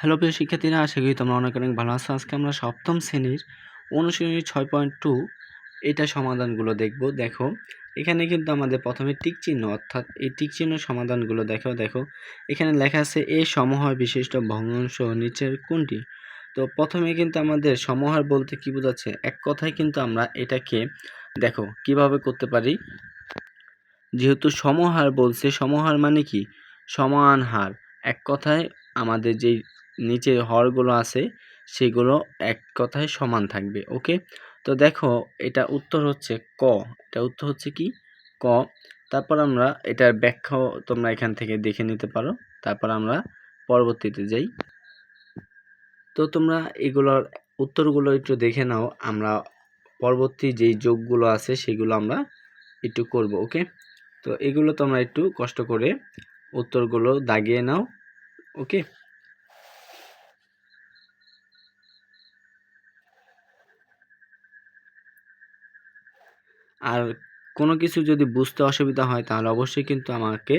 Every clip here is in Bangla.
হ্যালো প্রিয় শিক্ষার্থীরা, আশা করি তোমরা অনেক অনেক ভালো আছো। আজকে আমরা সপ্তম শ্রেণির অনুশীলনী ছয় পয়েন্ট টু এটা সমাধানগুলো দেখব। দেখো, এখানে কিন্তু আমাদের প্রথমে টিক চিহ্ন, অর্থাৎ এই টিক চিহ্ন সমাধানগুলো দেখো দেখো, এখানে লেখা আছে এ সমহার বিশিষ্ট ভগ্নাংশ নিচের কোনটি? তো প্রথমে কিন্তু আমাদের সমহার বলতে কি বোঝাচ্ছে? এক কথায় কিন্তু আমরা এটাকে দেখো, কীভাবে করতে পারি? যেহেতু সমহার বলছে, সমহার মানে কি? সমান হার। এক কথায় আমাদের যেই নিচে হরগুলো আছে, সেগুলো এক কথায় সমান থাকবে, ওকে? তো দেখো, এটা উত্তর হচ্ছে ক। এটা উত্তর হচ্ছে কি? ক। তারপর আমরা এটার ব্যাখ্যাও তোমরা এখান থেকে দেখে নিতে পারো। তারপর আমরা পরবর্তীতে যাই। তো তোমরা এগুলোর উত্তরগুলো একটু দেখে নাও, আমরা পরবর্তী যেই যোগগুলো আছে, সেগুলো আমরা একটু করব, ওকে? তো এগুলো তোমরা একটু কষ্ট করে উত্তরগুলো দাগিয়ে নাও, ওকে? আর কোনো কিছু যদি বুঝতে অসুবিধা হয় তাহলে অবশ্যই কিন্তু আমাকে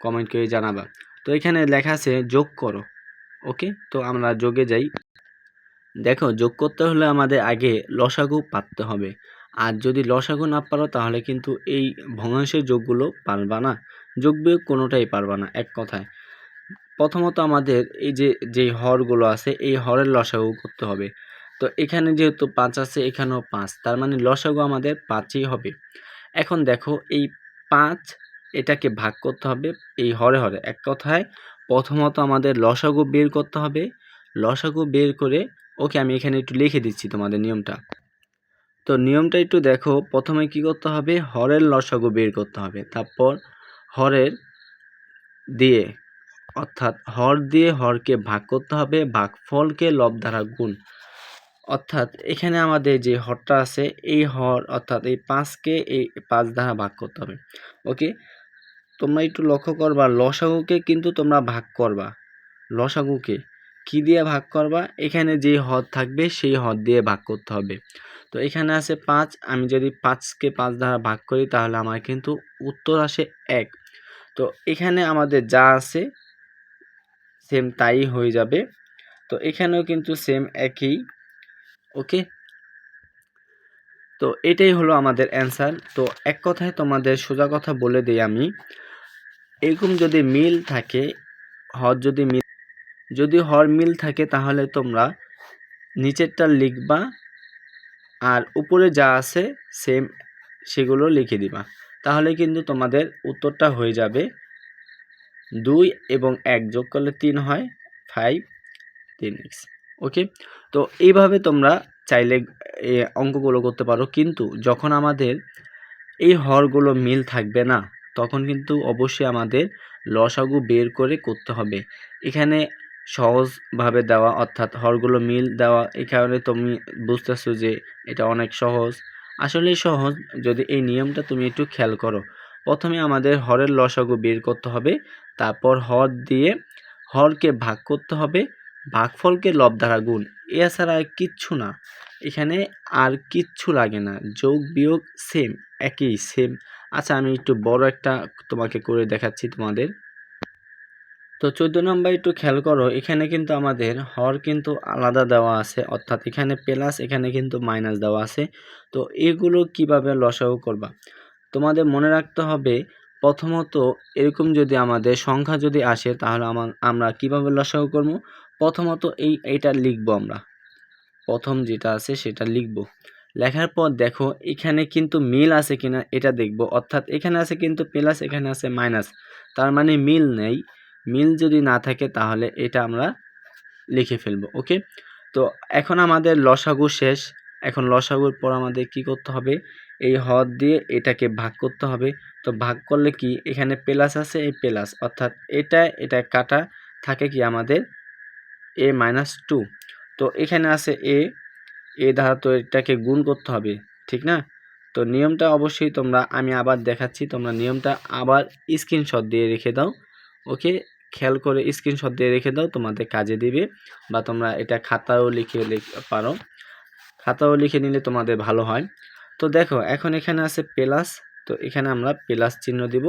কমেন্ট করে জানাবা। তো এখানে লেখা আছে যোগ করো ওকে তো আমরা যোগে যাই। দেখো, যোগ করতে হলে আমাদের আগে লসাগু পাততে হবে। আর যদি লসাগু না পারো তাহলে কিন্তু এই ভগ্নাংশের যোগগুলো পারবা না। যোগ বিয়োগ কোনোটাই পারবা না, এক কথায়। প্রথমত আমাদের এই যে যেই হরগুলো আছে, এই হরের লসাগু করতে হবে। তো এখানে যেহেতু পাঁচ আছে, এখানেও পাঁচ। তার মানে লসাগু আমাদের পাঁচই হবে। এখন দেখো এই পাঁচ এটাকে ভাগ করতে হবে এই হরে হরে। এক কথায় প্রথমত আমাদের লসাগু বের করতে হবে। লসাগু বের করে, ওকে আমি এখানে একটু লিখে দিচ্ছি তোমাদের নিয়মটা। তো নিয়মটা একটু দেখো। প্রথমে কি করতে হবে? হরের লসাগু বের করতে হবে। তারপর হরের দিয়ে, অর্থাৎ হর দিয়ে হরকে ভাগ করতে হবে। ভাগফলকে লব দ্বারা গুণ। অর্থাৎ এখানে আমাদের যে হরটা আছে, এই হর অর্থাৎ এই পাঁচকে এই পাঁচ দ্বারা ভাগ করতে হবে। ওকে? তোমরা একটু লক্ষ্য করবা, লসাগুকে কিন্তু তোমরা ভাগ করবা। লসাগুকে কি দিয়ে ভাগ করবা? এখানে যে হদ থাকবে, সেই হদ দিয়ে ভাগ করতে হবে। তো এখানে আছে পাঁচ, আমি যদি পাঁচকে পাঁচ দ্বারা ভাগ করি, তাহলে আমার কিন্তু উত্তর আসে এক। তো এখানে আমাদের যা আছে সেম তাই হয়ে যাবে। তো এখানেও কিন্তু সেম একই। ওকে? তো এটাই হলো আমাদের অ্যান্সার। তো এক কথায় তোমাদের সোজা কথা বলে দিই আমি। এরকম যদি মিল থাকে, হর যদি মিল, যদি হর মিল থাকে তাহলে তোমরা নিচেরটা লিখবা আর উপরে যা আছে সেম সেগুলো লিখে দিবা। তাহলে কিন্তু তোমাদের উত্তরটা হয়ে যাবে দুই এবং এক যোগ করলে তিন হয় ফাইভ তিন এক্স ওকে? তো এইভাবে তোমরা চাইলে অঙ্কগুলো করতে পারো। কিন্তু যখন আমাদের এই হরগুলো মিল থাকবে না, তখন কিন্তু অবশ্যই আমাদের লসাগু বের করে করতে হবে। এখানে সহজভাবে দেওয়া, অর্থাৎ হরগুলো মিল দেওয়া কারণে তুমি বুঝতেছো যে এটা অনেক সহজ। আসলেই সহজ, যদি এই নিয়মটা তুমি একটু খেয়াল করো। প্রথমে আমাদের হরের লসাগু বের করতে হবে, তারপর হর দিয়ে হরকে ভাগ করতে হবে ভাগফলকে লব দ্বারা গুণ এছাড়া কিচ্ছু না। এখানে আর কিচ্ছু লাগে না। যোগ বিয়োগ সেম একই সেম আচ্ছা আমি একটু বড় একটা তোমাকে করে দেখাচ্ছি তোমাদের। তো চোদ্দ নম্বর একটু খেয়াল করো, এখানে কিন্তু আমাদের হর কিন্তু আলাদা দেওয়া আছে, অর্থাৎ এখানে প্লাস এখানে কিন্তু মাইনাস দেওয়া আছে। তো এগুলো কীভাবে লসাগু করবা? তোমাদের মনে রাখতে হবে, প্রথমত এরকম যদি আমাদের সংখ্যা যদি আসে, তাহলে আমরা কীভাবে লসাগু করব? প্রথমত এই এটা লিখব আমরা। প্রথম যেটা আছে সেটা লিখব। লেখার পর দেখো, এখানে কিন্তু মিল আছে কিনা এটা দেখব। অর্থাৎ এখানে আছে কিন্তু প্লাস, এখানে আছে মাইনাস। তার মানে মিল নেই। মিল যদি না থাকে তাহলে এটা আমরা লিখে ফেলব, ওকে? তো এখন আমাদের লসাগু শেষ। এখন লসাগুর পর আমাদের কি করতে হবে? এই হদ দিয়ে এটাকে ভাগ করতে হবে। তো ভাগ করলে কি? এখানে প্লাস আছে, এই প্লাস। অর্থাৎ এটা এটা কাটা থাকে কি আমাদের এ মাইনাস টু তো এখানে আছে এ এ দ্বারা তো এটাকে গুণ করতে হবে, ঠিক না? তো নিয়মটা অবশ্যই তোমরা, আমি আবার দেখাচ্ছি, তোমরা নিয়মটা আবার স্ক্রিনশট দিয়ে রেখে দাও ওকে খেয়াল করে স্ক্রিনশট দিয়ে রেখে দাও, তোমাদের কাজে দিবে, বা তোমরা এটা খাতাও লিখে পারো। খাতাও লিখে নিলে তোমাদের ভালো হয়। তো দেখো, এখন এখানে আছে প্লাস তো এখানে আমরা প্লাস চিহ্ন দিব।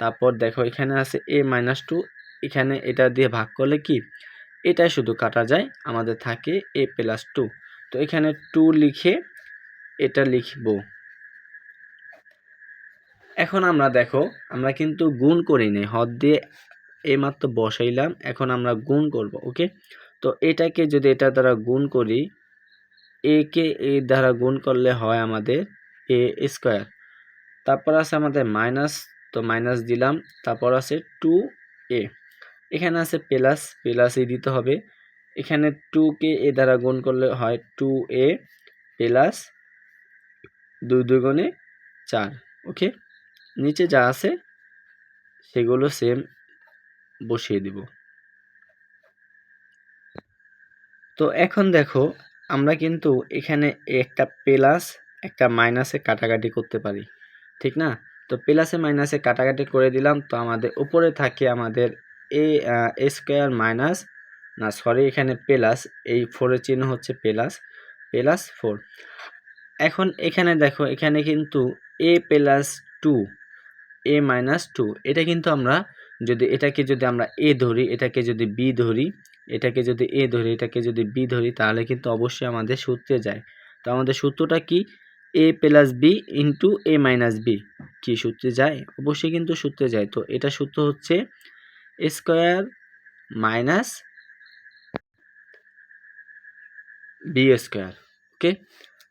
তারপর দেখো, এখানে আছে এ মাইনাস টু এখানে এটা দিয়ে ভাগ করলে কি? এটা শুধু কাটা যায়, আমাদের থাকে এ প্লাস টু তো এখানে টু লিখে এটা লিখব। এখন আমরা দেখো, আমরা কিন্তু গুণ করি নি হদ দিয়ে এইমাত্র বসাইলাম, এখন আমরা গুণ করব ওকে তো এটাকে যদি এটা দ্বারা গুণ করি এ কে এ দ্বারা গুণ করলে হয় আমাদের এ স্কোয়ার তারপর আছে আমাদের মাইনাস তো মাইনাস দিলাম, তারপর আছে টু এ এখানে আছে প্লাস প্লাস এ দিতে হবে। এখানে টু কে এ দ্বারা গুণ করলে হয় টু এ প্লাস দুই দুগুণে চার ওকে নিচে যা আছে, সেগুলো সেম বসিয়ে দিব। তো এখন দেখো, আমরা কিন্তু এখানে একটা প্লাস, একটা মাইনাসে কাটাকাটি করতে পারি, ঠিক না? তো প্লাসে মাইনাসে কাটাকাটি করে দিলাম, তো আমাদের উপরে থাকে আমাদের এ স্কোয়ার মাইনাস, না, সরি, এখানে প্লাস, এই ফোরের চিহ্ন হচ্ছে প্লাস প্লাস ফোর এখন এখানে দেখো, এখানে কিন্তু A plus two A minus two এটা কিন্তু আমরা যদি, এটাকে যদি আমরা এ ধরি, এটাকে যদি বি ধরি, এটাকে যদি এ ধরি, এটাকে যদি বি ধরি, তাহলে কিন্তু অবশ্যই আমাদের সূত্রে যায়। তো আমাদের সূত্রটা কি? A plus B into A minus B. কি সূত্রে যায়? অবশ্যই কিন্তু সূত্রে যায়। তো এটা সূত্র হচ্ছে square minus B square, okay?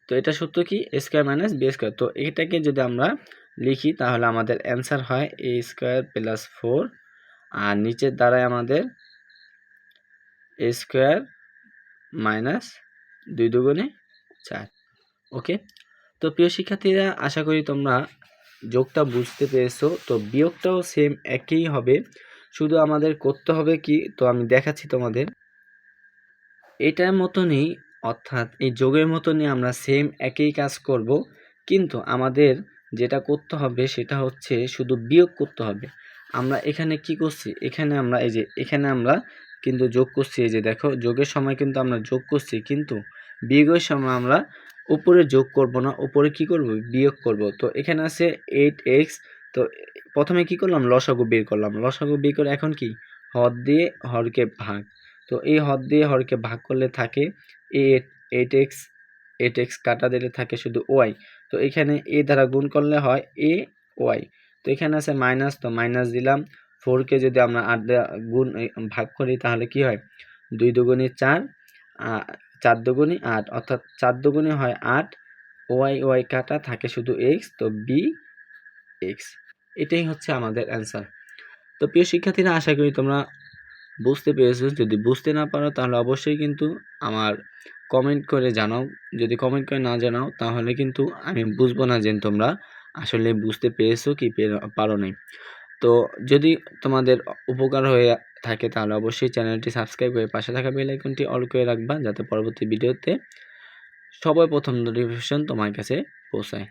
তো এটা সূত্র কি? Square minus B square. তো এটাকে যদি আমরা লিখি, তাহলে আমাদের অ্যান্সার হয় এ স্কোয়ার প্লাস ফোর, আর নিচের দ্বারায় আমাদের এ স্কোয়ার মাইনাস দুই দুগুণে চার, ওকে? তো প্রিয় শিক্ষার্থীরা, আশা করি তোমরা যোগটা বুঝতে পেরেছ। তো বিয়োগটাও সেম একই হবে। শুধু আমাদের করতে হবে কি? তো আমি দেখাচ্ছি তোমাদের। এটার মতনই, অর্থাৎ এই যোগের মতনই আমরা সেম একই কাজ করব। কিন্তু আমাদের যেটা করতে হবে সেটা হচ্ছে শুধু বিয়োগ করতে হবে। আমরা এখানে কি করছি? এখানে আমরা এই যে, এখানে আমরা কিন্তু যোগ করছি। এই যে দেখো, যোগের সময় কিন্তু আমরা যোগ করছি, কিন্তু বিয়োগের সময় আমরা উপরে যোগ করব না। উপরে কি করব? বিয়োগ করব। তো এখানে আছে এইট এক্স তো প্রথমে কি করলাম? লসাগু বের করলাম। লসাগু বের করে এখন কি? হর দিয়ে হরকে ভাগ। তো এই হর দিয়ে হরকে ভাগ করলে থাকে A eight X eight X কাটা দিলে থাকে শুধু ওয়াই। তো এখানে এ দ্বারা গুণ করলে হয় এ ওয়াই। তো এখানে আছে মাইনাস, তো মাইনাস দিলাম। ফোরকে যদি আমরা আট গুণ ভাগ করি তাহলে কি হয়? দুই দুগুণে চার চার দুগুণে আট। অর্থাৎ চার দুগুণে হয় আট, ওয়াই ওয়াই কাটা থাকে শুধু এক্স, তো বি এক্স। এটাই হচ্ছে আমাদের অ্যান্সার তো প্রিয় শিক্ষার্থীরা, আশা করি তোমরা বুঝতে পেরেছ। যদি বুঝতে না পারো, তাহলে অবশ্যই কিন্তু আমার কমেন্ট করে জানাও। যদি কমেন্ট করে না জানাও, তাহলে কিন্তু আমি বুঝব না যে তোমরা আসলে বুঝতে পেরেছ কি পারো নাই। তো যদি তোমাদের উপকার হয়ে থাকে, তাহলে অবশ্যই চ্যানেলটি সাবস্ক্রাইব করে পাশে থাকা বেল আইকনটি অল করে রাখবা, যাতে পরবর্তী ভিডিওতে সবাই প্রথম নোটিফিকেশন তোমার কাছে পৌঁছায়।